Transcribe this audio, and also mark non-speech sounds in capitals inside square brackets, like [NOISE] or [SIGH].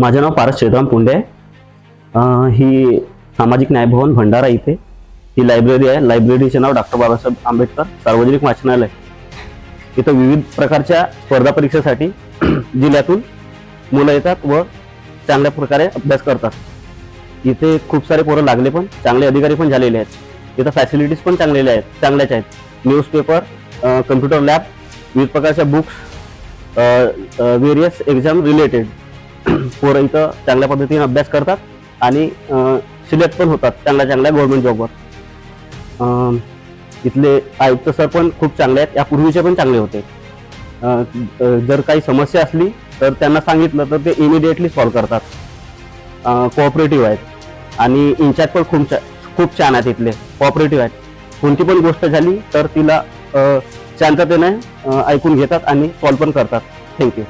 माझं नाव पारस श्रीराम पुंडे आहे. ही सामाजिक न्याय भवन भंडारा इथे. ही लायब्ररी आहे. लायब्ररीचे नाव डॉक्टर बाबासाहेब आंबेडकर सार्वजनिक वाचनालय. इथं विविध प्रकारच्या स्पर्धा परीक्षेसाठी [CLEARS THROAT] जिल्ह्यातून मुलं येतात व चांगल्या प्रकारे अभ्यास करतात. इथे खूप सारे पोरं लागले पण चांगले अधिकारी पण झालेले आहेत. इथं फॅसिलिटीज पण चांगलेल्या आहेत चांगल्याच आहेत. न्यूजपेपर कम्प्युटर लॅब विविध प्रकारच्या बुक्स वेरियस एक्झाम रिलेटेड [CLEARS THROAT] पोरं इथं चांगल्या पद्धतीने अभ्यास करतात आणि सिलेक्ट पण होतात चांगल्या चांगल्या गव्हर्नमेंट जॉबवर इथले आयुक्त सर पण खूप चांगले आहेत. यापूर्वीचे पण चांगले होते. जर काही समस्या असली तर त्यांना सांगितलं तर ते इमिडिएटली सॉल्व्ह करतात. कोऑपरेटिव्ह आहेत. आणि इन्चार्ज पण खूप खूप छान आहेत इथले. कोऑपरेटिव्ह आहेत. कोणती पण गोष्ट झाली तर तिला शांततेने ऐकून घेतात आणि सॉल्व्ह पण करतात. थँक्यू